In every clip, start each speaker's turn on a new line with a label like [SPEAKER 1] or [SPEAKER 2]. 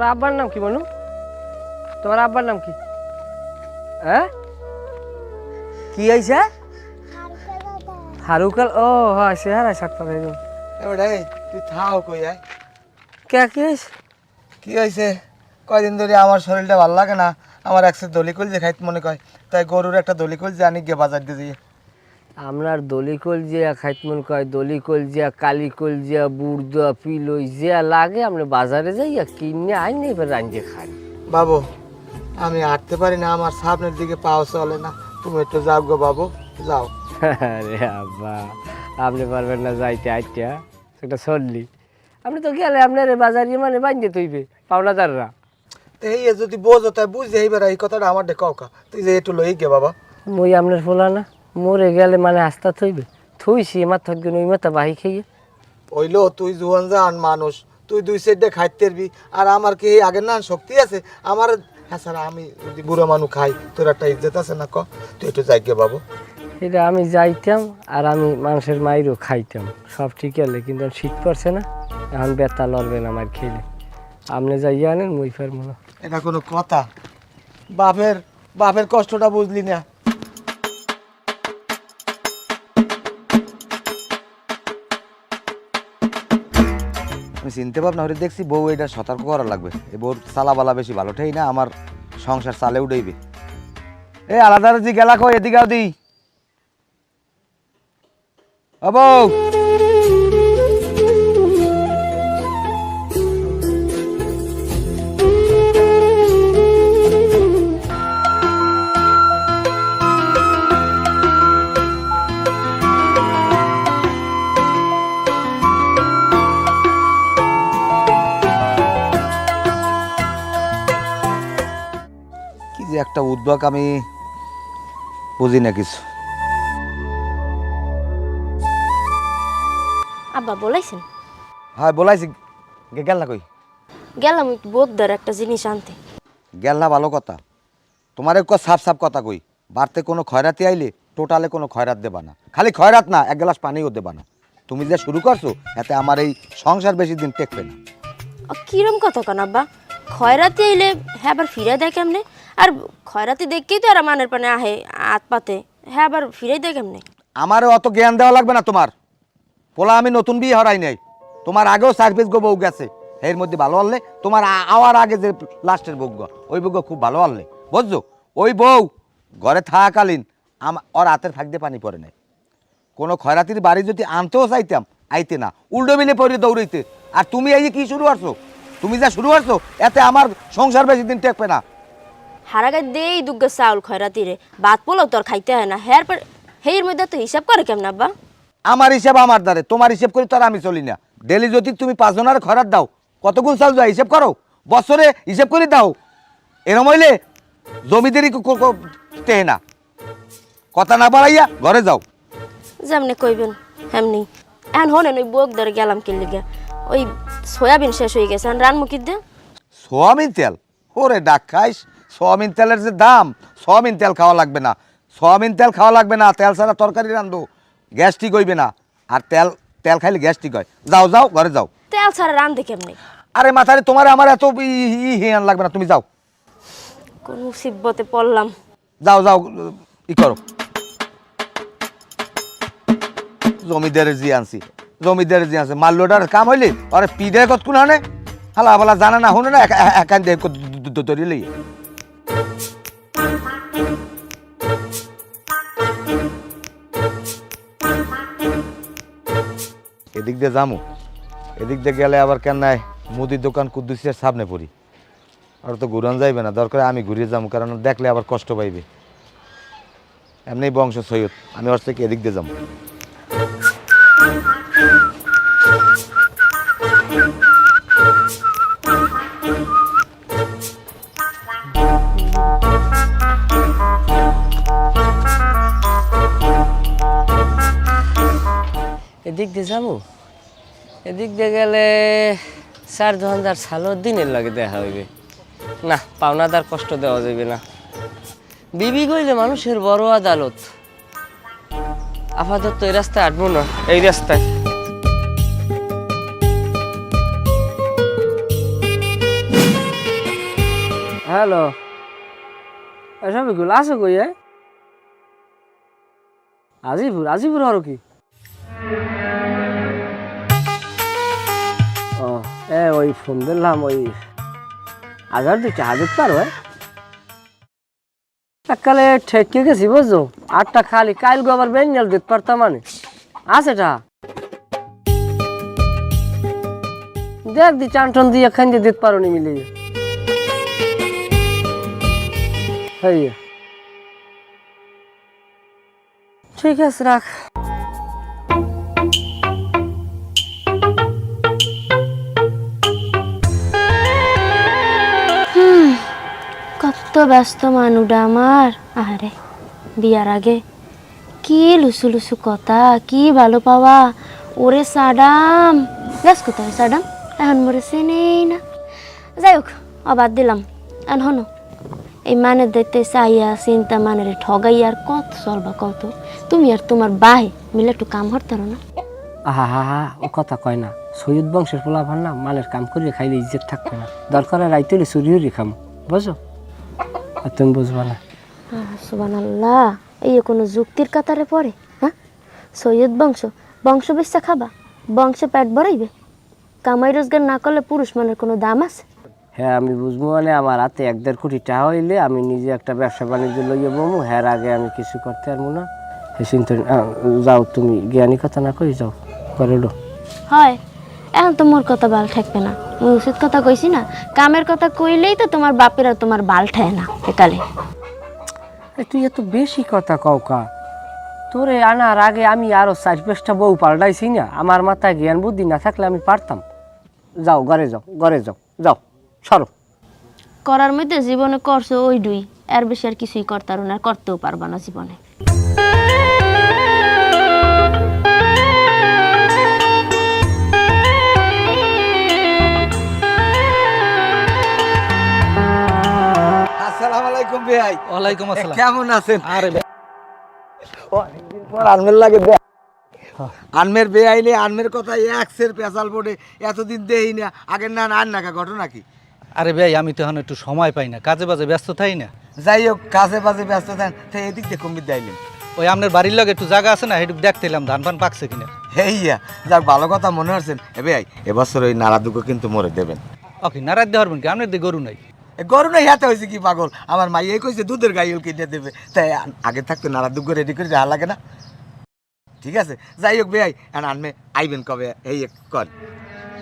[SPEAKER 1] তোমার আব্বার নাম কি বলুন তোমার আব্বার নাম কি? হ্যাঁ? কি হয়েছে? হারুকাল ও হয় সে হারাই ভাই
[SPEAKER 2] এবারে তুই থাও কই আয়।
[SPEAKER 1] কে কি হয়েছে?
[SPEAKER 2] কি হয়েছে? কয়দিন ধরে আমার শরীরটা ভালো লাগে না আমার একসে দলিকুল যে খাইতে মনে কয় তাই গরুর একটা দলিকুল যে আনি গিয়ে বাজার দিয়ে দিয়ে
[SPEAKER 1] আমরার দলিকল জিয়া খাইতমন কয় দলিকল জিয়া কালিকল জিয়া বুড়দা পিলই জিয়া লাগে আমরা বাজারে যাইয়া কিনে আইনি এবার রাঞ্জে খাই।
[SPEAKER 2] বাবু আমি হাঁটতে পারি না আমার সামনের দিকে পাও চলে না। তুমি একটু যাও গো বাবু যাও।
[SPEAKER 1] আরে আব্বা আপনি পারবেন না যাইতে আইতে সেটা সরলি আপনি তো গেলে আপনার বাজারে মানে বান্ধে তৈবে পাওনাদাররা।
[SPEAKER 2] তো এই যদি বোঝো তাই বুঝে এইবার এই কথাটা আমার ডে কাউকা তুই যে একটু লই গে বাবা।
[SPEAKER 1] মই আপনার ফোলা না। মরে গেলে মানে আস্তা থইবে। থইছি আমার থাকবে ওই মাথা বাহি খেয়ে।
[SPEAKER 2] হইল তুই জুয়ান জান মানুষ। তুই দুই সাইডে খাইতে পারবি। আর আমার কি আগের না শক্তি আছে? আমার হ্যাঁ স্যার আমি যদি বুড়ো মানুষ খাই তোর একটা ইজ্জত আছে না ক? তুই একটু যাই গে বাবু।
[SPEAKER 1] এটা আমি যাইতাম আর আমি মানুষের মাইরও খাইতাম। সব ঠিক আছে কিন্তু শীত পড়ছে না। এখন বেতা লড়বে না আমার খেলে। আপনি যাইয়া আনেন মই পারব না।
[SPEAKER 2] এটা কোনো কথা। বাপের বাপের কষ্টটা বুঝলি না।
[SPEAKER 3] আমি চিনতে ভাবনা হলে দেখছি বউ এটা সতর্ক করা লাগবে। এ বউর চালাবালা বেশি ভালো, ঠেই না, আমার সংসার চালে উঠেইবে এ, আলাদা জি গেলা কয় এদিকে দি। ও একটা উদ্যোগ আমি বুঝি না কিছু।
[SPEAKER 4] আব্বা বলাইছেন?
[SPEAKER 3] হ্যাঁ বলাইছি। গে গেল না কই?
[SPEAKER 4] গেলাম একটু বোধদার একটা জিনিস আনতে।
[SPEAKER 3] গেল না ভালো কথা। তোমার এক সাফ সাফ কথা কই। বাড়তে কোনো খয়রাতি আইলে টোটালে কোনো খয়রাত দেবা না। খালি খয়রাত না এক গ্লাস পানিও দেবা না। তুমি যে শুরু করছ এতে আমার এই সংসার বেশি দিন টেকবে না।
[SPEAKER 4] আ, কিরম কথা কেন আব্বা? খয়রাতি এলে হ্যাঁ আবার ফিরে দেয় কেমনে? আর খয়রাতি দেখকেই তো এরা মানের পানে আহে আত পাতে। হ্যাঁ আবার ফিরে দেয় কেমনে?
[SPEAKER 3] আমারও অত জ্ঞান দেওয়া লাগবে না তোমার। পোলা আমি নতুন বিয়ে হরাই নাই। তোমার আগেও সার্ভিস গো বউ গেছে। এর মধ্যে ভালো আনলে তোমার আওয়ার আগে যে লাস্টের বউ গো, ওই বউ খুব ভালো আনলে। বুঝছ? ওই বউ ঘরে থাকাকালীন আমা ওর হাতের দিয়ে পানি পড়ে নাই। কোনো খয়রাতির বাড়ি যদি আনতেও চাইতাম আইতে না। উল্টো মিলে পড়ে দৌড়াইতে। আর তুমি এই কি শুরু করছ? তুমি যা শুরু করছ এতে আমার সংসার বেশি দিন টেকবে না।
[SPEAKER 4] হারাগায় দেই দুগ্গা চাউল খয়রাতি রে বাদ পোলাও তোর খাইতে হয় না। হ্যার পর হের মধ্যে তো হিসাব করে কেমন আব্বা?
[SPEAKER 3] আমার হিসাব আমার দ্বারে তোমার হিসাব করে তো আর আমি চলি না। ডেলি যদি তুমি পাঁচজনের খরার দাও কত কতগুণ চাল যায় হিসাব করো? বছরে হিসাব করে দাও। এরম হইলে জমিদেরই টেহে না। কথা না বাড়াইয়া ঘরে যাও।
[SPEAKER 4] যেমনি কইবেন এমনি এখন হনেন ওই বোকদার গেলাম কিনলে গিয়া ওই সয়াবিন শেষ হয়ে গেছে। রান মুখির দে।
[SPEAKER 3] সোয়াবিন তেল? ওরে ডাক খাইস। সোয়াবিন তেলের যে দাম সোয়াবিন তেল খাওয়া লাগবে না। সোয়াবিন তেল খাওয়া লাগবে না তেল ছাড়া তরকারি রান্ধো গ্যাস্ট্রিক হইবে না। আর তেল তেল খাইলে গ্যাস্ট্রিক হয়। যাও যাও ঘরে যাও।
[SPEAKER 4] তেল ছাড়া রান্ধে কেমনে?
[SPEAKER 3] আরে মাথারে তোমার আমার এত ই- হিয়ান লাগবে না তুমি যাও।
[SPEAKER 4] কোন মুসিবতে পড়লাম।
[SPEAKER 3] যাও যাও ই করো। জমিদারের জি আনছি জমিদারের জি আনছি। মাল্লোটার কাম হইলে আরে পিডে কত কোন হানে হালা বলা জানা না শুনে না একান দিয়ে ধরি লই এদিক দিয়ে যামু। এদিক দিয়ে গেলে আবার কেন নাই? মুদির দোকান কুদ্দুসের সামনে পড়ি। আর তো ঘুরান যাইবে না, দরকার আমি ঘুরিয়ে যাব কারণ দেখলে আবার কষ্ট পাইবে। এমনি বংশ সৈয়দ, আমি ওর থেকে এদিক দিয়ে যাব
[SPEAKER 1] এদিক দিয়ে যাব? এদিক দিয়ে গেলে চার ধন্দার সালোর দিনের লাগে দেখা হইবে। না, পাওনাদার কষ্ট দেওয়া যাবে না। বিবি কইলে মানুষের বড় আদালত। আপাতত এই রাস্তায় আটবো না, এই রাস্তায়। হ্যালো। এসবগুলো আছে কই আজিপুর আজিপুর আর কি? ওই ফোন দিলাম, ওই হাজার দিচ্ছে হাজার পার হয় ঠেকে গেছি বুঝছ? আটটা খালি কাইল গো আবার বেঞ্জাল দিতে পারতাম মানে আছেটা দেখ দি চান্টন দিয়ে খান দিয়ে দিতে পারো নি মিলিয়ে ঠিক আছে, রাখ।
[SPEAKER 4] ব্যস্ত মানুষটা আমার। আরে বিয়ার আগে। কি লুসু লুসু কথা, কি ভালো পাওয়া। ওরে সাডাম। বেশ কোথায় সাডাম। এখন মরে নেই না। যাই হোক অবাদ দিলাম। এখন হনো, এই মানে দেখতে চাইয়া চিন্তা মানে রে ঠগাই আর কত চলবা কত তুমি আর তোমার বাহে মিলে একটু কাম হরতে না?
[SPEAKER 1] আহা, হা হা, ও কথা কয় না। সৈয়দ বংশের পোলা ভার না, মালের কাম করে খাইলে ইজ্জত থাকবে না। দরকার রাইতে হলে চুরি হরি খাম বুঝো আর তুমি বুঝবা না।
[SPEAKER 4] সুবান আল্লাহ এই কোনো যুক্তির কাতারে পড়ে হ্যাঁ? সৈয়দ বংশ বংশ বেচা খাবা বংশে পেট ভরাইবে। কামাই রোজগার না করলে পুরুষ মানের কোনো দাম আছে?
[SPEAKER 1] হ্যাঁ আমি বুঝব মানে আমার হাতে এক দেড় কোটি টাকা হইলে আমি নিজে একটা ব্যবসা বাণিজ্য লইয়ে বমু হ্যাঁ আগে আমি কিছু করতে পারব না। সে চিন্তা যাও তুমি জ্ঞানী কথা না কই যাও করে লো
[SPEAKER 4] হয়। এখন তো মোর কথা বাল ঠেকবে না। মুই উচিত কথা কইছি না কামের কথা কইলেই তো তোমার বাপের আর তোমার বাল ঠেয় না একালে।
[SPEAKER 1] তুই এত বেশি কথা কওকা তোরে আনার আগে আমি আরও চার পাঁচটা বউ পাল্টাইছি না আমার মাথায় জ্ঞান বুদ্ধি না থাকলে আমি পারতাম। যাও ঘরে যাও ঘরে যাও যাও সরো।
[SPEAKER 4] করার মধ্যে জীবনে করছ ওই দুই এর বেশি আর কিছুই করতারো না করতেও পারবা না জীবনে।
[SPEAKER 3] আলাইকুম ভাই।
[SPEAKER 5] ওয়ালাইকুম আসসালাম।
[SPEAKER 3] কেমন আছেন?
[SPEAKER 5] আরে
[SPEAKER 3] অনেকদিন পর আনমের লাগে আনমের বে আইলে আনমের কথা একসের পেশাল বোর্ডে এতদিন দেই না। আগের না আন নাকা ঘটনা কি?
[SPEAKER 5] আরে ভাই আমি তো এখন একটু সময় পাই না। কাজে বাজে ব্যস্ত থাই না?
[SPEAKER 3] যাই হোক কাজে বাজে ব্যস্ত থাকেন। তাই এদিক দিয়ে কমিয়ে দিলেন
[SPEAKER 5] ওই আপনার বাড়ির লগে একটু জায়গা আছে না? সেটুক দেখতে এলাম ধান পান পাকছে কিনা?
[SPEAKER 3] হেইয়া যাক ভালো কথা মনে হচ্ছেন এ ভাই এবছর ওই নাড়া দুটো কিন্তু মরে দেবেন।
[SPEAKER 5] ওকে নারাজ দিয়ে পারবেন কি? আপনার গরু নাই?
[SPEAKER 3] গরু না হাতে হয়েছে কি পাগল? আমার মাইয়াই কইছে, দুধের গাইল কিনে দেবে। তাই আগে থাকতো নাড়া দুগ্গ রেডি করে যাওয়া লাগে না। ঠিক আছে? যাই হোক আর আনমে, আইবেন কবে? এই কর।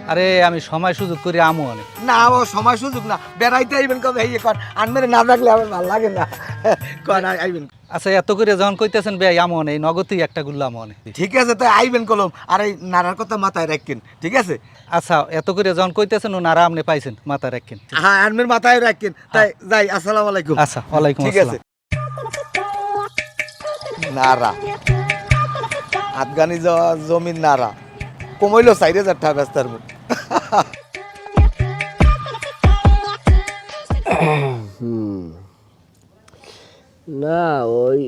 [SPEAKER 5] আরে আমি সময় সুযোগ করি আমও অনেক।
[SPEAKER 3] না ও সময় সুযোগ না। বেড়াইতে আইবেন কবে? এই কর আনমের না থাকলে আমার ভালো লাগে না। কর আই- আইবেন।
[SPEAKER 5] আচ্ছা এত করে যখন কইতেছেন ভাই অনেক নগদই একটা গুল্লা আমও অনেক।
[SPEAKER 3] ঠিক আছে তাই আইবেন কলম। আর এই নারার কথা মাথায় রাখেন ঠিক আছে?
[SPEAKER 5] আচ্ছা এত করে যখন কইতেছেন ও নারা আপনি পাইছেন মাথায় রাখেন।
[SPEAKER 3] হ্যাঁ আনমের মাথায় রাখেন। তাই যাই আসসালামু আলাইকুম।
[SPEAKER 5] আচ্ছা ওয়ালাইকুম
[SPEAKER 3] ঠিক আছে।
[SPEAKER 5] আসসালাম
[SPEAKER 3] নারা আফগানি জ- জমিন নারা কমাইলো চার হাজার টাকা ব্যস্তার মধ্যে।
[SPEAKER 1] না ওই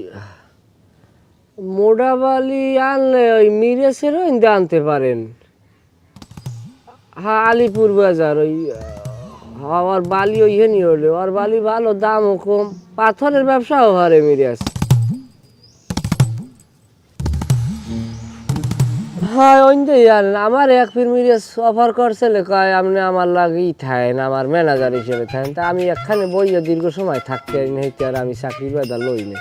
[SPEAKER 1] মোডাবালি আনলে ওই মিরেসের আনতে পারেন। হ্যাঁ আলিপুর বাজার ওই হ্যাঁ, ওর বালি ওইখানে হলে। ওর বালি ভালো দামও কম। পাথরের ব্যবসাও হারে মিরেস হ্যাঁ ওইন্দে আর আমার এক ফির মিরেস অফার করছে কয়, আপনি আমার লাগেই থাকেন আমার ম্যানেজার হিসেবে থাকেন তা আমি একখানে বইয়ে দীর্ঘ সময় থাকতে হইতে আর আমি চাকরি বেদা লই না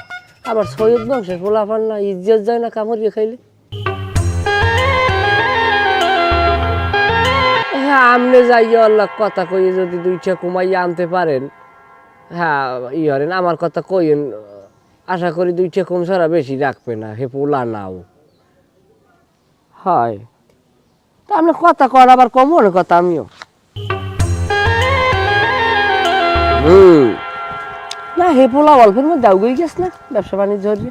[SPEAKER 1] আবার সৈয়দ বংশের পোলাপান না, ইজ্জত যায় না কামড়িয়ে খাইলে? হ্যাঁ আমনে যাইয়া আল্লাহ কথা কইয়ে যদি দুইটা কমাইয়া আনতে পারেন। হ্যাঁ ই হরেন, আমার কথা কইন আশা করি দুইটা কম ছাড়া বেশি রাখবে না, হে পোলা নাও হয়। তা আপনার কথা কর আবার কম মনে কথা আমিও। হুম। না হে পোলা অল্পের মধ্যে আউগই গেছ না ব্যবসা বাণিজ্য হচ্ছে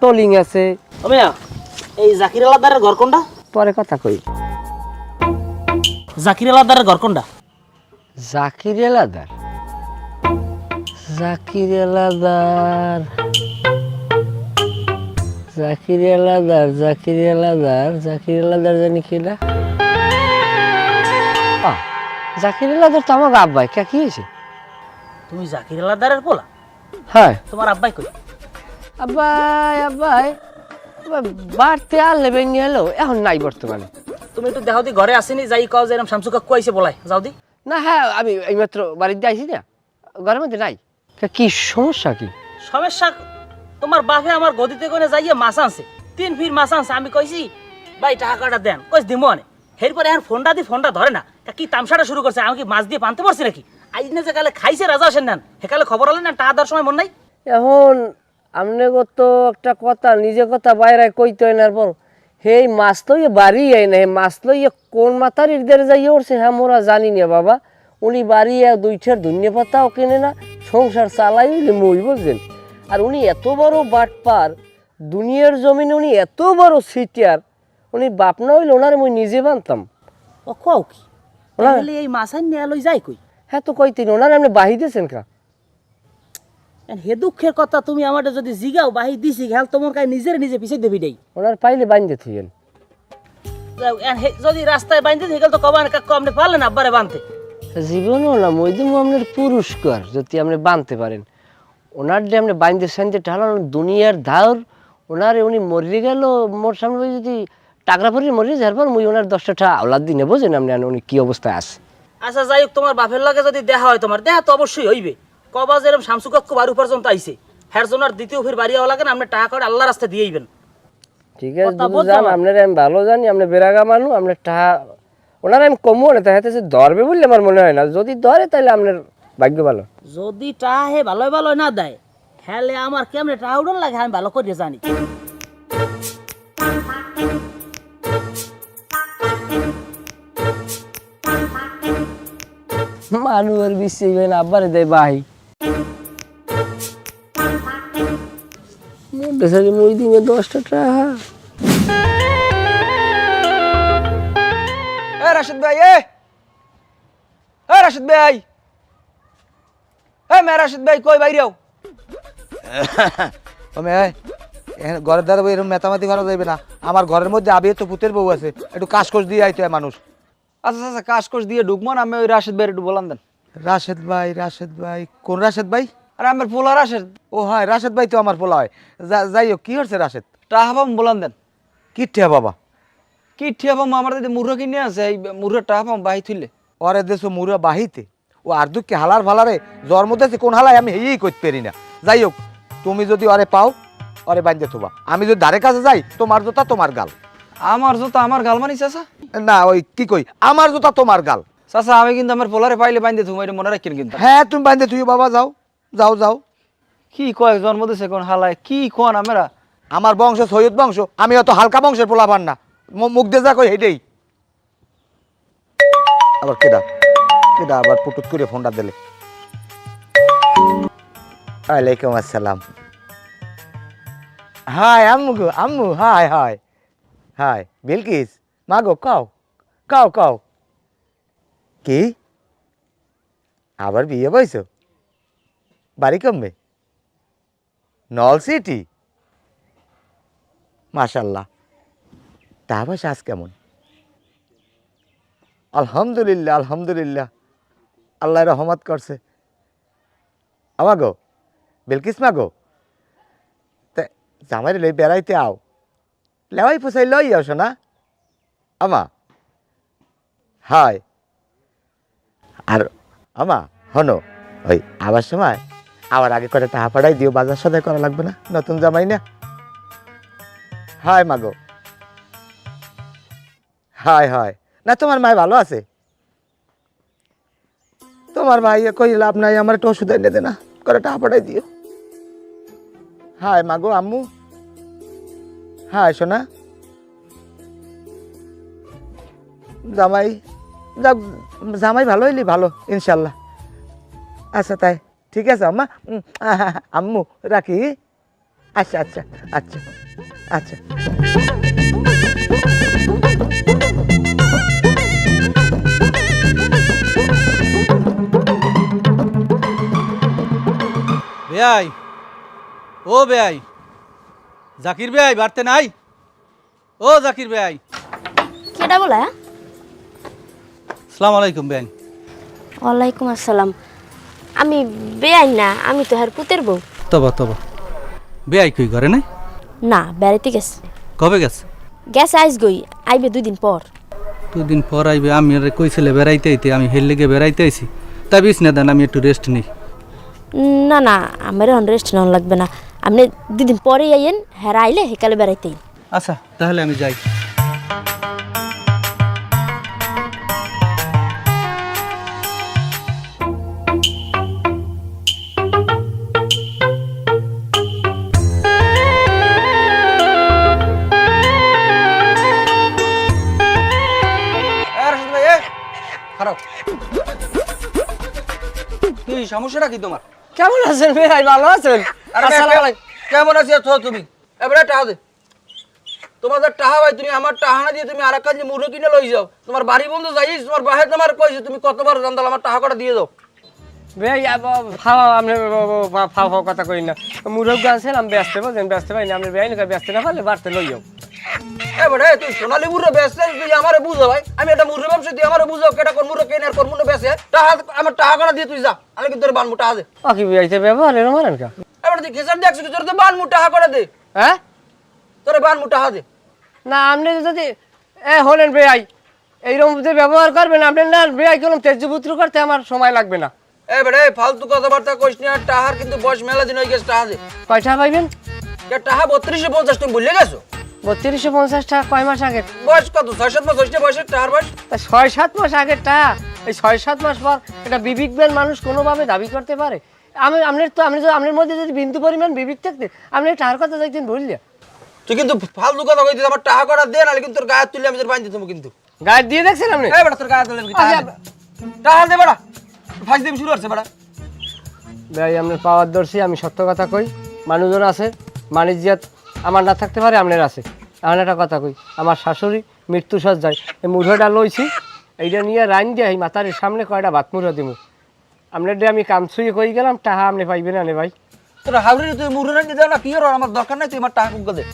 [SPEAKER 1] টলিং আছে।
[SPEAKER 6] ওমিয়া এই জাকির আলাদারের ঘর কোনটা?
[SPEAKER 1] পরে কথা কই।
[SPEAKER 6] জাকির আলাদারের ঘর কোনটা?
[SPEAKER 1] জাকির এলাদার জাকির এলাদার জাকির এলাদার জাকির এলাদার জাকির এলাদার জানি কিনা জাকির এলাদার তো আমার আব্বাই কে কি হয়েছে?
[SPEAKER 6] তুমি জাকির আলাদারের পোলা?
[SPEAKER 1] হ্যাঁ।
[SPEAKER 6] তোমার আব্বাই কই?
[SPEAKER 1] আব্বাই আব্বাই বাড়তে আনলে ভেঙে এলো এখন নাই বর্তমানে।
[SPEAKER 6] তুমি একটু দেহ দি ঘরে আসেনি যাই কও যে এরকম শামসু কাকু আইছে বলাই যাও দি।
[SPEAKER 1] না হ্যাঁ আমি এইমাত্র বাড়িতে আইছি না ঘরের মধ্যে নাই। কি সমস্যা কি?
[SPEAKER 6] সমস্যা তোমার বাপে আমার গদিতে কোনে যাইয়ে মাছ আনছে। তিন ফির মাছ আনছে, আমি কইছি, ভাই, টাকাটা দেন। কইস দিমো আনে। এরপরে এখন ফোনটা দি, ফোনটা ধরে না। কি তামসাটা শুরু করছে? আমি কি মাছ দিয়ে পানতে পারছি নাকি? আজ না যে কালে খাইছে, রাজা আসেন নেন। হেকালে খবর হলেন না টাকা দেওয়ার সময় মন নাই?
[SPEAKER 1] এখন আমনে তো একটা কথা, নিজে কথা বাইরে কইতে হয় না পর সেই মাছ লইয়ে বাড়ি আই না। মাছ লইয়ে কোন মাথার ইদের যাইয়ে উঠছে? হ্যাঁ মোরা জানি না বাবা। উনি বাড়ি দুইটার ধন্য পাতাও কেনে না, সংসার চালাই মই বুঝলেন? আর উনি এত বড় বাটপার দুনিয়ার জমিনে উনি এত বড় সিটিয়ার উনি বাপ না হইলে ওনারে মই নিজে বানতাম।
[SPEAKER 6] ও কও কি? তাহলে এই মাছ আইন নিয়ে লই যাই কই?
[SPEAKER 1] হ্যাঁ তো কইতেন ওনারে আপনি বাহি দিয়েছেন কা?
[SPEAKER 6] হে দুঃখের কথা তুমি আমাদের যদি জিগাও বাহি দিছি হেল তোমার কাছে নিজের নিজে পিছিয়ে দেবি দেই।
[SPEAKER 1] ওনার পাইলে বান্ধে থুইয়েন
[SPEAKER 6] যদি রাস্তায় বাঁধতে থেকে তো কবান কাকু আপনি পারলেন আব্বারে বাঁধতে
[SPEAKER 1] জীবনও না মই দিব আপনার পুরস্কার যদি আপনি বানতে পারেন ওনার যে আপনি বাইন্দে সাইন্দে ঢালান দুনিয়ার ধার ওনারে উনি মরে গেল মোর সামনে যদি টাকরা পরে মরে যাওয়ার পর মুই ওনার দশটা আওলাদ দিনে বোঝেন আপনি আর উনি কি অবস্থায় আছে।
[SPEAKER 6] আচ্ছা যাই হোক তোমার বাপের লাগে যদি দেখা হয় তোমার দেখা তো অবশ্যই হইবে। কবা যেরকম শামসু কাকু বাড়ি পর্যন্ত আইছে। হ্যার জন্য আর দ্বিতীয় ফির বাড়ি হওয়া লাগে না আপনি টাকা করে আল্লাহ রাস্তা দিয়ে দিয়েইবেন
[SPEAKER 1] ঠিক আছে দুধু আপনার আমি ভালো জানি আপনি বেড়াগা মানু আপনার টাকা ওনার আমি কমও না তাই সে ধরবে বললে আমার মনে হয় না। যদি ধরে তাহলে আপনার ভাগ্য ভালো?
[SPEAKER 6] যদি টাকা হে ভালো ভালো না দেয় হ্যালে আমার কেমনে টাকা উড়ন লাগে আমি ভালো করে জানি।
[SPEAKER 1] মানু আর বিশ্বাস আব্বারে দেয় ভাই মোটে সারি মই দিনে দশটা টাকা
[SPEAKER 3] এ রাশিদ ভাই এ! এ রাশিদ ভাই! এ মে রাশিদ ভাই কই বাইরেও ও মে এখানে ঘরের দ্বারা এরকম মেতামাতি করা যাবে না। আমার ঘরের মধ্যে আবিয়ে তো পুতের বউ আছে একটু কাশকোষ দিয়ে আইতে হয় মানুষ।
[SPEAKER 5] আচ্ছা আচ্ছা কাশকোষ দিয়ে ঢুকবো না? আমি ওই রাশেদ ভাই একটু বলান দেন।
[SPEAKER 3] রাশেদ ভাই রাশেদ ভাই কোন রাশেদ ভাই?
[SPEAKER 5] আর আমার পোলা রাশেদ।
[SPEAKER 3] ও হয় রাশেদ ভাই তো আমার পোলা হয়। যাই হোক কি হচ্ছে রাশেদ?
[SPEAKER 5] টাহা পাম বলান দেন।
[SPEAKER 3] কি ঠিয়া বাবা।
[SPEAKER 5] কি ঠিয়া পাম আমার দিদি মুরগা কিনে আছে এই মুরগা টাহা পাম বাহি থইলে।
[SPEAKER 3] ওরে দেশো মুরা বাহিতে। ও আর দুঃখে হালার ভালারে জন্ম দেশে কোন হালায় আমি হেয়েই করতে পারি না। যাই হোক তুমি যদি ওরে পাও ওরে বান্ধে থোবা। আমি যদি ধারে কাছে যাই তোমার জোতা তোমার গাল।
[SPEAKER 5] আমার জোতা আমার গাল মানি চাচা?
[SPEAKER 3] না ওই কি কই? আমার জোতা তোমার গাল।
[SPEAKER 5] চাচা আমি কিন্তু আমার পোলারে পাইলে বাইন্দে তুমি এটা মনে রাখেন কিন্তু।
[SPEAKER 3] হ্যাঁ তুমি বান্ধে থুই বাবা যাও যাও যাও।
[SPEAKER 5] কি কয় জন্ম দিছে কোন হালায়? কি কোন আমরা?
[SPEAKER 3] আমার বংশ সৈয়দ বংশ আমি অত হালকা বংশের পোলাবার না। মুখ দিয়ে যা কই হেঁটেই আবার কেডা? কেডা আবার পুটুত করে ফোনটা দিলে। ওয়ালাইকুম আসসালাম। হাই আম্মু গো, আম্মু, হাই হাই। হাই, বিলকিস, মা গো, কাও কাও কাও। কি? আবার বিয়ে বইছো? বাড়ি কমবে? নল সিটি? মাশাল্লাহ। তা আজ কেমন? আলহামদুলিল্লাহ আলহামদুলিল্লাহ। আল্লাহ রহমত করছে। আমা গো, বিলকিস মা গো। জামাই লই বেড়াইতে আও। লেওয়াই ফুসাই লই আসো না। আমা হায় আর, আমা, হনো, ওই আবার সময়, আবার আগে করে টাকা পাঠাই দিও, বাজার সদাই করা লাগবে না, নতুন জামাই না। হায় মাগো হায় হায় না, তোমার মায় ভালো আছে? তোমার মাই কই লাভ নাই, আমার একটু ওষুধ এনে দে না করে টাকা পাঠাই দিও। হায় মাগো আম্মু। হায় সোনা। জামাই যাক জামাই ভালো হইলি? ভালো, ইনশাল্লাহ। আচ্ছা তাই, ঠিক আছে আম্মা। আম্মু, রাখি? আচ্ছা আচ্ছা আচ্ছা আচ্ছা।
[SPEAKER 5] বেয়াই ও বেয়াই জাকির বেয়াই বাড়তে নাই? ও জাকির বেয়াই
[SPEAKER 4] কেডা বলা?
[SPEAKER 5] সালাম আলাইকুম বেয়াই
[SPEAKER 4] ওয়ালাইকুম আসসালাম। আমি বেআই না আমি তো হার পুতের বউ।
[SPEAKER 5] তবা তবা। বেআই কই ঘরে নাই?
[SPEAKER 4] না বেড়াইতে গেছে।
[SPEAKER 5] কবে গেছে?
[SPEAKER 4] গেছে আইস গই আইবে দুই দিন পর।
[SPEAKER 5] দুদিন পর আইবে আমি আর কইছিলে বেড়াইতে আইতে আমি হেল লেগে বেড়াইতে আইছি। তা বিছ না দেন আমি একটু রেস্ট নিই।
[SPEAKER 4] না না আমার এখন রেস্ট নেওয়া লাগবে না। আপনি দুদিন পরেই আইয়েন হ্যাঁ আইলে হেকালে বেড়াইতেই
[SPEAKER 5] আচ্ছা তাহলে আমি যাই। কি সমস্যাটা কি তোমার?
[SPEAKER 1] কেমন আছেন ভাই? ভালো আছেন?
[SPEAKER 5] কেমন আছি? তো তুমি। এবারে টাহা দে। তোমাদের টাহা ভাই তুমি আমার টাহা না দিয়ে তুমি আর একটা মুড়ো কিনে লই যাও। তোমার বাড়ি বন্ধু যাইস তোমার বাহে তোমার কইছে তুমি কতবার জানতাল আমার টাহা কটা দিয়ে দাও।
[SPEAKER 1] ভাই ফাও আপনি ফাও ফাও কথা কই না। মুরগ আমি ব্যস্ত বুঝেন ব্যস্ত পাই না আপনি বেআইন ব্যস্ত না পারলে বাড়তে লইও
[SPEAKER 5] এবারে তুই সোনালি মুড়ো বেচলে তুই আমারে বুঝো ভাই। আমি একটা মুড়ো ব্যবসা তুই আমারে বুঝো কেটা কোন মুড়ো কেনার কোন মুড়ো বেচে। টাহা আমার টাহা কটা দিয়ে তুই যা আমি কিন্তু তোর বানমু টাহা দে।
[SPEAKER 1] বাকি বেআইতে ব্যবহার এরকম মারেন কা
[SPEAKER 5] এবারে তুই তোর তো বানমু টাহা কটা দে।
[SPEAKER 1] হ্যাঁ?
[SPEAKER 5] তোর বানমু টাহা দে।
[SPEAKER 1] না আপনি যদি এ হলেন এইরকম যে ব্যবহার করবেন আপনি না বেআই করলাম তেজপুত্র করতে আমার সময় লাগবে না।
[SPEAKER 5] এবারে ফালতু কথাবার্তা কইস না টাহার কিন্তু বয়স মেলা দিন হয়ে গেছে টাহা দে।
[SPEAKER 1] পাইবেন?
[SPEAKER 5] টাহা বত্রিশে পঞ্চাশ তুমি ভুলে গেছো?
[SPEAKER 1] বত্রিশশো পঞ্চাশ টাকা কয় মাস আগে
[SPEAKER 5] বয়স কত? ছয় সাত মাস হয়েছে বয়সের টাহার বয়স?
[SPEAKER 1] তা ছয় সাত মাস আগের টাকা এই ছয় সাত মাস পর এটা বিবেকবেন মানুষ কোনোভাবে দাবি করতে পারে? আমি আপনার তো আপনি আপনার মধ্যে যদি বিন্দু পরিমাণ বিবেক থাকতে আপনি টাকার কথা দেখছেন বুঝলে
[SPEAKER 5] তুই কিন্তু ফালতু কথা কইছিস আমার টাকা করা দে নাহলে কিন্তু তোর গায়ে তুলে আমি তোর বাইন্ধি তুমি কিন্তু।
[SPEAKER 1] গায়ে দিয়ে দেখছেন আপনি?
[SPEAKER 5] এই বেটা তোর গায়ে তুলে আমি টাকা দে। বেটা। ফাইজ দেবি শুরু করছে বেটা।
[SPEAKER 1] ভাই আপনার পাওয়ার দর্শী আমি সত্য কথা কই। মানুষজন আছে বাণিজ্যাত আমার না থাকতে পারে আপনার আছে। এমন একটা কথা কই আমার শাশুড়ি মৃত্যু সজ্জায়। এই মুঠোটা লইছি এইটা নিয়ে রাইন দিয়ে এই মাতারের সামনে কয়টা ভাত মুঠো দিব আপনার দিয়ে আমি কাম ছুঁয়ে কই গেলাম টাহা আপনি পাইবেন না নে ভাই।
[SPEAKER 5] তোর হাউরি তুই মুড়ে রাখি দে না কি হলো? আমার দরকার নাই তুই আমার টাকা কুক দে।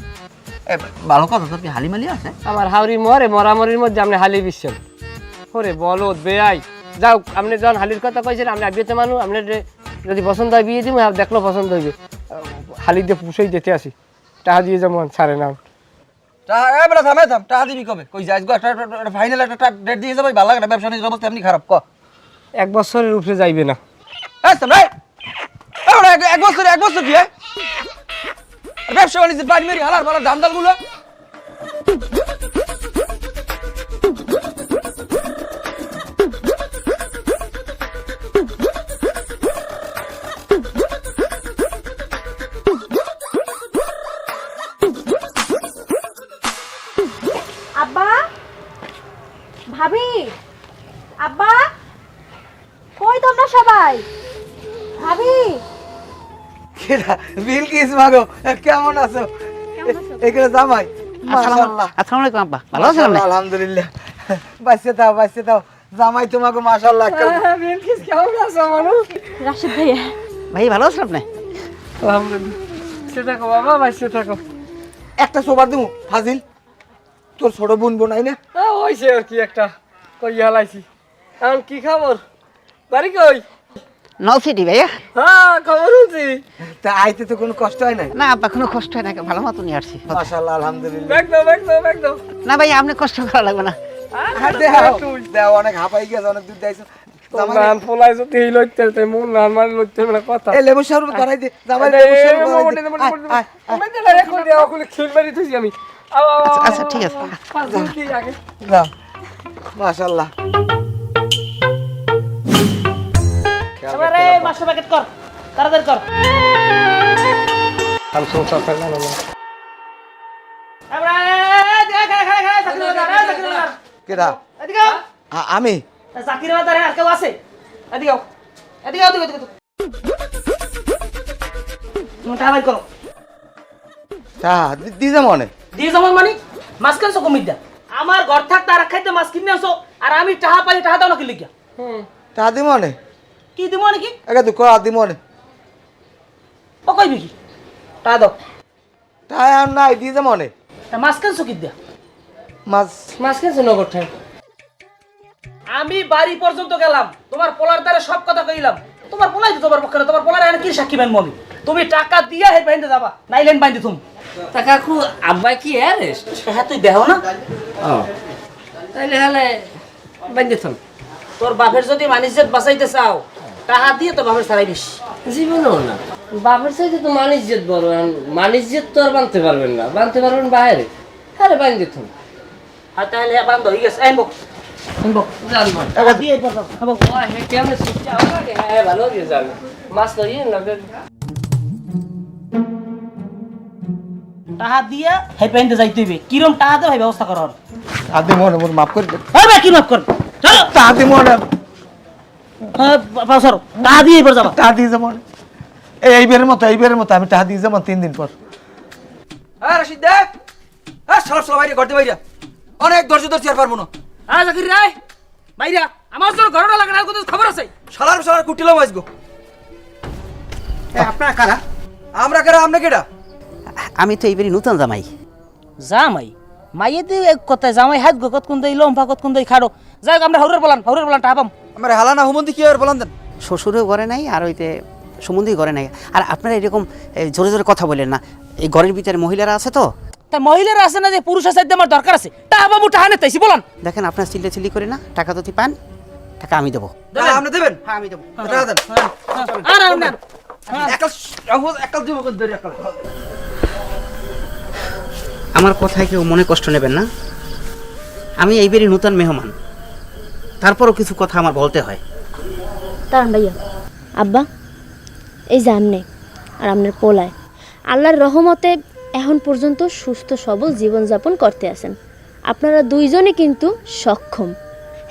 [SPEAKER 5] এ ভালো কথা তোর কি হালিমালি আছে?
[SPEAKER 1] আমার হাওড়ি মরে মরামরির মধ্যে আপনি হালি বিশ্বন ওরে বলো বেআই। যাও আপনি যখন হালির কথা কইছেন আপনি আগে মানুষ আপনার যে- যদি পছন্দ হয় বিয়ে দিব দেখল পছন্দ হইবে। হালি দিয়ে পুষেই যেতে আসি। টাকা দিয়ে যেমন ছাড়ে না।
[SPEAKER 5] টাকা এ বেটা থামে থাম টাকা দিবি কবে? কই যাইস গো একটা ফাইনাল একটা ডেট দিয়ে যাবে ভালো লাগে না ব্যবসা অবস্থা এমনি খারাপ ক?
[SPEAKER 1] এক বছরের উপরে যাইবে না।
[SPEAKER 5] হ্যাঁ এক- বছর এক বছর কি ব্যবসা বাণিজ্যের বাড়ি মেরি হালার ভালো দাম
[SPEAKER 7] সবাই ভাবি।
[SPEAKER 2] কেডা বিলকিস মাগো কেমন আছো? এখানে জামাই। মাশাআল্লাহ।
[SPEAKER 8] আসসালামু আলাইকুম আব্বা। ভালো আছেন?
[SPEAKER 2] আলহামদুলিল্লাহ। দাও দাও। জামাই তোমাকে মাশাআল্লাহ
[SPEAKER 1] কেমন আছো মানুষ?
[SPEAKER 4] রাশিদ ভাইয়া।
[SPEAKER 8] ভাই ভালো আছেন আপনি?
[SPEAKER 1] আলহামদুলিল্লাহ। সে থাকো বাবা থাকো।
[SPEAKER 2] একটা সোবার দিমু ফাজিল। তোর ছোট বোন বোনাই না
[SPEAKER 1] ওইছে আর কি একটা। কই হালাইছি এখন কি খবর? বাড়ি কই?
[SPEAKER 8] নলসিটি ভাইয়া।
[SPEAKER 1] হ্যাঁ খবর হচ্ছে
[SPEAKER 2] তা আইতে তো কোনো কষ্ট হয় নাই?
[SPEAKER 8] না আব্বা কোনো কষ্ট হয় না ভালো মতো নিয়ে আসছি
[SPEAKER 2] মাশাআল্লাহ আলহামদুলিল্লাহ।
[SPEAKER 1] ব্যাগ দাও ব্যাগ দাও ব্যাগ দাও।
[SPEAKER 8] না ভাই আপনি কষ্ট করা লাগবে না।
[SPEAKER 2] আর দেও। দেও অনেক হাঁপাই গেছে অনেক দূর যাইছো।
[SPEAKER 1] যদি এই লইতে তে মন লইতে না কথা।
[SPEAKER 2] লেবু শরবত করাই দে লেবু শরবত দে।
[SPEAKER 1] আমি খুলে মারি আও,
[SPEAKER 8] আচ্ছা ঠিক আছে।
[SPEAKER 2] যাও। মাশাআল্লাহ।
[SPEAKER 6] এবারে মাসে প্যাকেট কর তাড়াতাড়ি কর।
[SPEAKER 1] আমি না
[SPEAKER 2] কেডা?
[SPEAKER 6] এদিকে আর কেউ আছে? এদিকে এদিকে এদিকে এদিকে তুমি টাকা করো।
[SPEAKER 2] তা দি- দি যা মনে?
[SPEAKER 6] মানে? মাছ আমার ঘর থাকতে আর খাইতে মাছ কিনে আসো আর আমি টাকা পাই টাকা দাও নাকি লিখিয়া
[SPEAKER 2] তা দি মনে?
[SPEAKER 6] কি দিব নাকি
[SPEAKER 2] একা তুই কয়া দি মনে
[SPEAKER 6] ও কইবি কি? টাকা দাও
[SPEAKER 2] তা আর নাই দি যা মনে
[SPEAKER 6] তা মাছ কেনছো কি দিয়া?
[SPEAKER 2] মাছ।
[SPEAKER 1] মাছ খেয়েছে নগর ঠাই
[SPEAKER 6] আমি বাড়ি পর্যন্ত গেলাম তোমার পোলার দ্বারা সব কথা কইলাম তোমার পোলাই তো তোমার পক্ষে না, তোমার পোলার এনে কি সাক্ষী বানবো আমি তুমি টাকা দিয়া হে বাইন্দে যাবা নাইলেন বাইন্দে তুমি
[SPEAKER 1] তা কাকু আব্বাই কি অ্যারেস্ট
[SPEAKER 6] হ্যাঁ তুই দেহ না।
[SPEAKER 1] তাইলে হলে থন
[SPEAKER 6] তোর বাপের যদি মানিজ্যত বাঁচাইতে চাও টাকা দিয়ে তো বাপের ছাড়াই দিস
[SPEAKER 1] জীবনেও না। বাপের চাইতে তো মানিজ্যত বড় মানিজ্যত তো আর বানতে পারবেন না। বানতে পারবেন বাইরে। হ্যাঁ বান্ধে থন
[SPEAKER 6] আর তাহলে বান্ধ হয়ে গেছে। হ্যাঁ,
[SPEAKER 1] হ্যাঁ ভালো দিয়ে যাবে মাছ তো ইয়ে না
[SPEAKER 6] টাকা দিয়া হে বাইন্দে যাইতে হইবে। কিরম ব্যবস্থা করার?
[SPEAKER 3] আদি মনে মোর মাফ করে দে।
[SPEAKER 6] ভাই কি মাফ কর? চলো।
[SPEAKER 3] তাহাদি মনে
[SPEAKER 6] পাসার টাকা দিয়ে এরপর যাবা।
[SPEAKER 3] টাহা দিয়ে যেমন এই এইবারের মতো এইবারের মতো আমি টাহা দিয়ে যেমন তিন দিন পর।
[SPEAKER 5] হ্যাঁ রশিদ দেখ হ্যাঁ সব সব বাইরে ঘরতে বাইরে। অনেক ধৈর্য ধরছি আর পারব না।
[SPEAKER 6] হ্যাঁ জাকির রায় ভাইরা আমার জন্য ঘরটা লাগে না আর কোথাও খবর আছে?
[SPEAKER 5] শালার শালার কুটিলাম আজগো
[SPEAKER 8] আপনারা কারা?
[SPEAKER 5] আমরা কেরা আমরা কেটা
[SPEAKER 8] আমি তো এইবারই নতুন জামাই।
[SPEAKER 6] জামাই? মাইয়ে দিয়ে কথায় জামাই হাত গো কত কোন দেই লম্ফা কত কোন দেই খাড়ো। যাই হোক আমরা হাউরের বলান হাউরের বলান টাকা পাম
[SPEAKER 5] আমার হালানা হুমন্দি কি আর বলান দেন?
[SPEAKER 8] শ্বশুরেও ঘরে নাই আর ওইতে সম্বন্ধেই ঘরে নাই। আর আপনারা এরকম জোরে জোরে কথা বলেন না। এই ঘরের ভিতরে মহিলারা আছে তো?
[SPEAKER 6] তা মহিলারা আছে না যে পুরুষের সাথে আমার দরকার আছে। টাকা পাবো টাকা নেতাইছি বলান।
[SPEAKER 8] দেখেন আপনার চিল্লে চিল্লি করে না। টাকা যদি পান টাকা আমি দেবো।
[SPEAKER 5] আপনি দেবেন?
[SPEAKER 8] হ্যাঁ আমি দেবো।
[SPEAKER 5] টাকা দেন
[SPEAKER 6] আর
[SPEAKER 5] একাল
[SPEAKER 8] আমার কথায় কেউ মনে কষ্ট নেবেন না। আমি এইবারই নতুন মেহমান। তারপরও কিছু কথা আমার বলতে হয়।
[SPEAKER 4] দাঁড়ান ভাইয়া। আব্বা এই যে আমনে আর আপনার পোলায়। আল্লাহর রহমতে এখন পর্যন্ত সুস্থ সবল জীবনযাপন করতে আছেন। আপনারা দুইজনই কিন্তু সক্ষম।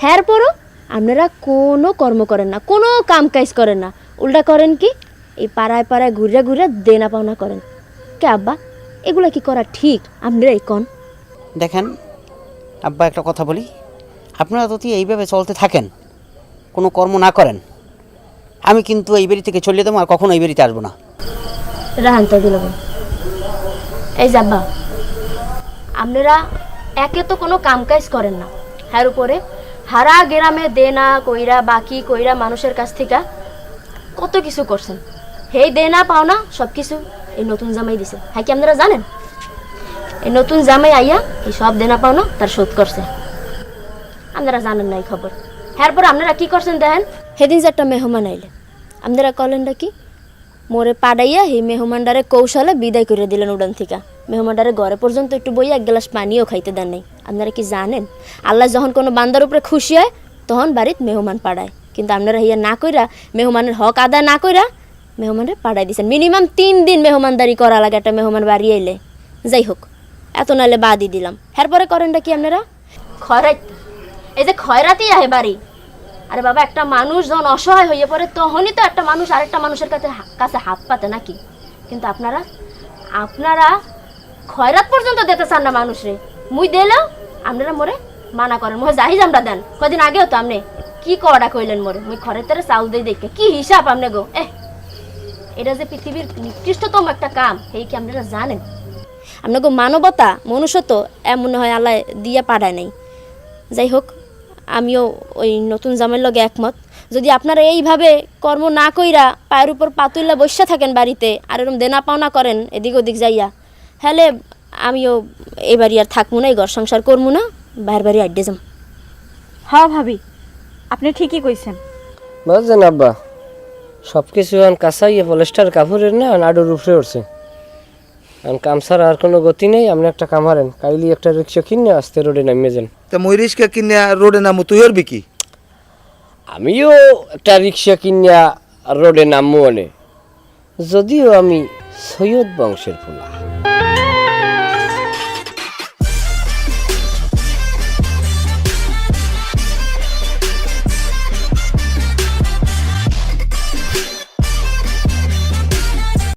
[SPEAKER 4] হ্যার পরও আপনারা কোনো কর্ম করেন না কোনো কাম কাজ করেন না। উল্টা করেন কি? এই পাড়ায় পাড়ায় ঘুরে ঘুরে দেনা পাওনা করেন। কে আব্বা এগুলা কি করা ঠিক? আপনারা এই কন।
[SPEAKER 8] দেখেন আব্বা একটা কথা বলি। আপনারা যদি এইভাবে চলতে থাকেন, কোনো কর্ম না করেন, আমি কিন্তু এই বাড়ি থেকে চলে দেবো আর কখনো এই বাড়িতে আসব না।
[SPEAKER 4] এই যাব্বা আপনারা একে তো কোনো কামকাজ করেন না। হ্যার উপরে হারা গ্রামে দেনা কইরা বাকি কইরা মানুষের কাছ থেকে কত কিছু করছেন। হেই দেনা পাওনা সব কিছু এই নতুন জামাই দিছে। হ্যাঁ কি আপনারা জানেন? এই নতুন জামাই আইয়া এই সব দেনা পাওনা তার শোধ করছে। আপনারা জানেন না এই খবর। হ্যার পর আপনারা কি করছেন দেখেন? সেদিন যে একটা মেহমান আইলে। আপনারা কলেনটা কি মোরে পাড়াইয়া হে মেহমানডারে কৌশলে বিদায় করে দিলেন উড়ান থেকে। মেহমানডারে ঘরে পর্যন্ত একটু বইয়া এক গ্লাস পানিও খাইতে দেন নাই। আপনারা কি জানেন? আল্লাহ যখন কোনো বান্দার উপরে খুশি হয় তখন বাড়িত মেহমান পাড়ায়। কিন্তু আপনারা হিয়া না কইরা মেহমানের হক আদায় না কইরা মেহমানের পাড়াই দিছেন। মিনিমাম তিন দিন মেহমানদারি করা লাগে একটা মেহমান বাড়ি এলে যাই হোক এত নাহলে বাদই দিলাম। এরপরে করেনটা কি আপনারা? খয়রাত এই যে খয়রাতি আহে বাড়ি। আরে বাবা, একটা মানুষ যখন অসহায় হয়ে পড়ে, তখনই তো একটা মানুষ আরেকটা মানুষের কাছে কাছে হাত পাতে নাকি? কিন্তু আপনারা আপনারা খয়রাত পর্যন্ত দিতে চান না মানুষরে মুই দিলেও আপনারা মোরে মানা করেন। মোহে জাহিজ আমরা দেন। কদিন আগেও তো আপনি কি কড়া কইলেন মোরে? মুই খরের তারে চাউল দিয়ে দেখে। কি হিসাব আপনি গো? এ এটা যে পৃথিবীর নিকৃষ্টতম একটা কাম এই কি আপনারা জানেন? আপনাকে মানবতা, মনুষ্যত্ব এমন হয় আল্লাহ দিয়া পাঠায় নাই। যাই হোক আমিও ওই নতুন জামের লগে একমত। যদি আপনারা এইভাবে কর্ম না কইরা পায়ের উপর পাতুইলা বসে থাকেন বাড়িতে আর এরকম দেনা পাওনা করেন এদিক ওদিক যাইয়া হলে আমিও এই বাড়ি আর থাকব না এই ঘর সংসার করব না বাইর বাড়ি আড্ডে যাম।
[SPEAKER 7] হ্যাঁ ভাবি আপনি ঠিকই কইছেন।
[SPEAKER 1] বুঝছেন আব্বা সব কিছু কাঁচাইয়ে পলেস্টার কাপড়ের না নাডুর উপরে উঠছে। এখন কাম ছাড়া আর কোনো গতি নেই আপনি একটা কামারেন কাইলি একটা রিক্সা কিনে আসতে রোডে নামিয়ে যান।
[SPEAKER 2] তা মই রিক্সা কিনে রোডে নামো তুই হরবি কি?
[SPEAKER 1] আমিও একটা রিক্সা কিনিয়া রোডে নামবো অনে যদিও আমি সৈয়দ বংশের পোলা।